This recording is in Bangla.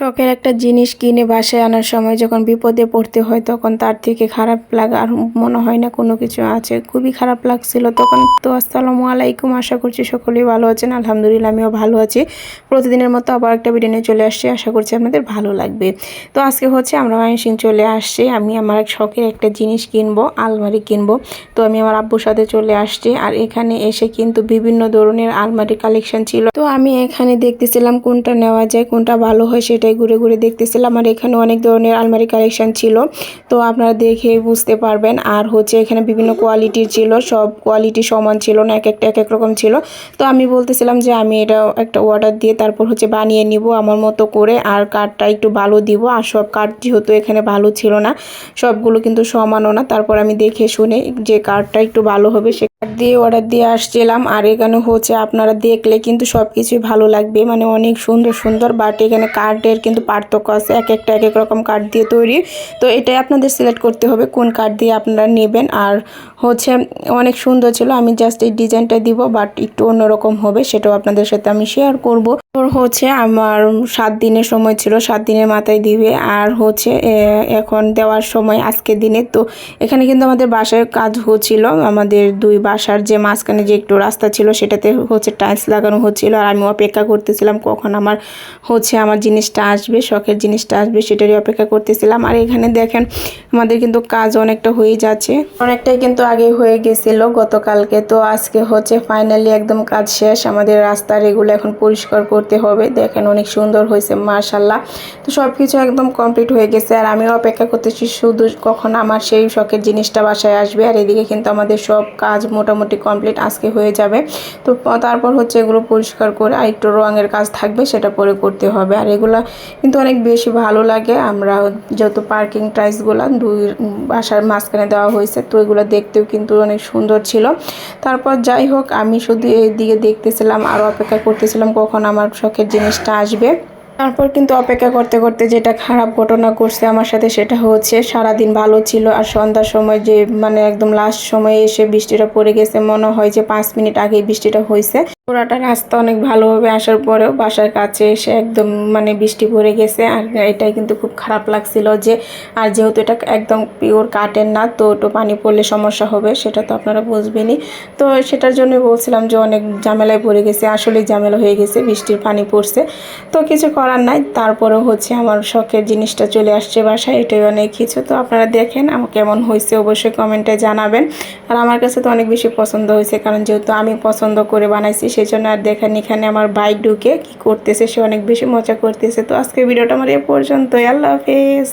শখের একটা জিনিস কিনে বাসায় আনার সময় যখন বিপদে পড়তে হয়, তখন তার থেকে খারাপ লাগা আর মনে হয় না কোনো কিছু আছে। খুবই খারাপ লাগছিল তখন। তো আসসালামু আলাইকুম, আশা করছি সকলেই ভালো আছেন। আলহামদুলিল্লাহ, আমিও ভালো আছি। প্রতিদিনের মতো আবার একটা ভিডিও নিয়ে চলে আসছি। আশা করছি আপনাদের ভালো লাগবে। তো আজকে হচ্ছে আমরা মাইনসিং চলে আসছি। আমি আমার শখের একটা জিনিস কিনবো, আলমারি কিনবো। তো আমি আমার আব্বুর সাথে চলে আসছি আর এখানে এসে কিন্তু বিভিন্ন ধরনের আলমারি কালেকশন ছিল। তো আমি এখানে দেখতেছিলাম কোনটা নেওয়া যায়, কোনটা ভালো হয় সেটাই ঘুরে ঘুরে দেখতেছিলাম আর এখানে অনেক ধরনের আলমারি কালেকশান ছিল। তো আপনারা দেখে বুঝতে পারবেন। আর হচ্ছে এখানে বিভিন্ন কোয়ালিটির ছিল, সব কোয়ালিটি সমান ছিল না, এক একটা, এক এক রকম ছিল। তো আমি বলতেছিলাম যে আমি এটা একটা অর্ডার দিয়ে তারপর হচ্ছে বানিয়ে নিব আমার মতো করে। আর কাঠটা একটু ভালো দিব। আর সব কাঠ যেহেতু এখানে ভালো ছিল না, সবগুলো কিন্তু সমানও না। তারপর আমি দেখে শুনে যে কাঠটা একটু ভালো হবে সে দিয়ে অর্ডার দিয়ে আসছিলাম। আর এখানে হচ্ছে আপনারা দেখলে কিন্তু সব কিছুই ভালো লাগবে। মানে অনেক সুন্দর সুন্দর বাট এখানে কাঠের কিন্তু পার্থক্য আছে। এক একটা, এক এক রকম কাঠ দিয়ে তৈরি। তো এটাই আপনাদের সিলেক্ট করতে হবে কোন কাঠ দিয়ে আপনারা নেবেন। আর হচ্ছে অনেক সুন্দর ছিল। আমি জাস্ট এই ডিজাইনটা দিব বাট একটু অন্যরকম হবে, সেটাও আপনাদের সাথে আমি শেয়ার করব। ওর হচ্ছে আমার সাত দিনের সময় ছিল, সাত দিনের মাথায় দিবে। আর হচ্ছে এখন দেওয়ার সময় আজকের দিনে তো এখানে কিন্তু আমাদের বাসায় কাজ হচ্ছিল। আমাদের দুই বাসার যে মাঝখানে যে একটু রাস্তা ছিল, সেটাতে হচ্ছে টাইলস লাগানো হচ্ছিল। আর আমি অপেক্ষা করতেছিলাম কখন আমার হচ্ছে আমার জিনিসটা আসবে, শখের জিনিসটা আসবে, সেটারই অপেক্ষা করতেছিলাম। আর এখানে দেখেন, আমাদের কিন্তু কাজ অনেকটা হয়ে যাচ্ছে। অনেকটাই কিন্তু আগে হয়ে গেছিল গতকালকে। তো আজকে হচ্ছে ফাইনালি একদম কাজ শেষ। আমাদের রাস্তার এগুলো এখন পরিষ্কার করতে হবে। দেখেন অনেক সুন্দর হয়েছে মার্শাল্লাহ তো সব কিছু একদম কমপ্লিট হয়ে গেছে। আর আমি অপেক্ষা করতেছি শুধু কখন আমার সেই শখের জিনিসটা বাসায় আসবে। আর এদিকে কিন্তু আমাদের সব কাজ মোটামুটি কমপ্লিট আজকে হয়ে যাবে। তো তারপর হচ্ছে এগুলো পরিষ্কার করে আর একটু রঙের কাজ থাকবে, সেটা পরে করতে হবে। আর এগুলা কিন্তু অনেক বেশি ভালো লাগে। আমরা যেহেতু পার্কিং টাইসগুলো দুই বাসার মাঝখানে দেওয়া হয়েছে, তো এগুলো দেখতেও কিন্তু অনেক সুন্দর ছিল। তারপর যাই হোক, আমি শুধু এই দিকে দেখতেছিলাম, আর অপেক্ষা করতেছিলাম কখন আমার শখের জিনিসটা আসবে। তারপর কিন্তু অপেক্ষা করতে করতে যেটা খারাপ ঘটনা করছে আমার সাথে সেটা হচ্ছে সারাদিন ভালো ছিল আর সন্ধ্যার সময় যে মানে একদম লাস্ট সময়ে এসে বৃষ্টিটা পড়ে গেছে, মনে হয় যে পাঁচ মিনিট আগে বৃষ্টিটা হয়েছে। পুরাটা রাস্তা অনেক ভালোভাবে আসার পরেও বাসার কাছে এসে একদম মানে বৃষ্টি পড়ে গেছে। আর এটাই কিন্তু খুব খারাপ লাগছিল যে, আর যেহেতু এটা একদম পিওর কাটেন না, তো একটু পানি পড়লে সমস্যা হবে, সেটা তো আপনারা বুঝবেনই। তো সেটার জন্য বলছিলাম যে অনেক ঝামেলায় পড়ে গেছে আসলে ঝামেলা হয়ে গেছে, বৃষ্টির পানি পড়ছে। তো কিছু করার নাই, তারপরেও হচ্ছে আমার শখের জিনিসটা চলে আসছে বাসায়, এটাই অনেক কিছু। তো আপনারা দেখেন আমার কেমন হয়েছে, অবশ্যই কমেন্টে জানাবেন। আর আমার কাছে তো অনেক বেশি পছন্দ হয়েছে, কারণ যেহেতু আমি পছন্দ করে বানাইছি সেই জন্য আর দেখেন এখানে আমার বাইক ঢুকে কি করতেছে, সে অনেক বেশি মজা করতেছে। তো আজকে ভিডিওটা আমার এ পর্যন্তই। আল্লাহ হাফেজ।